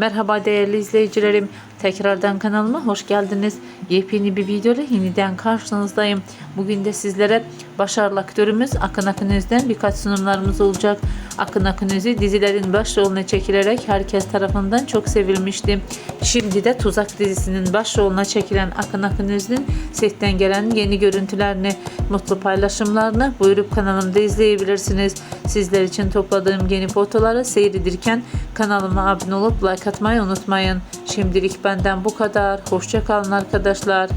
Merhaba değerli izleyicilerim. Tekrardan kanalıma hoş geldiniz. Yepyeni bir video ile yeniden karşınızdayım. Bugün de sizlere başarılı aktörümüz Akın Akın Öz'den birkaç sunumlarımız olacak. Akın Akın Öz'ü dizilerin başrolüne çekilerek herkes tarafından çok sevilmişti. Şimdi de Tuzak dizisinin başrolüne çekilen Akın Akın Öz'ün setten gelen yeni görüntülerini, mutlu paylaşımlarını buyurup kanalımda izleyebilirsiniz. Sizler için topladığım yeni fotoları seyredirken kanalıma abone olup like atmayı unutmayın. Şimdilik benden bu kadar. Hoşçakalın arkadaşlar.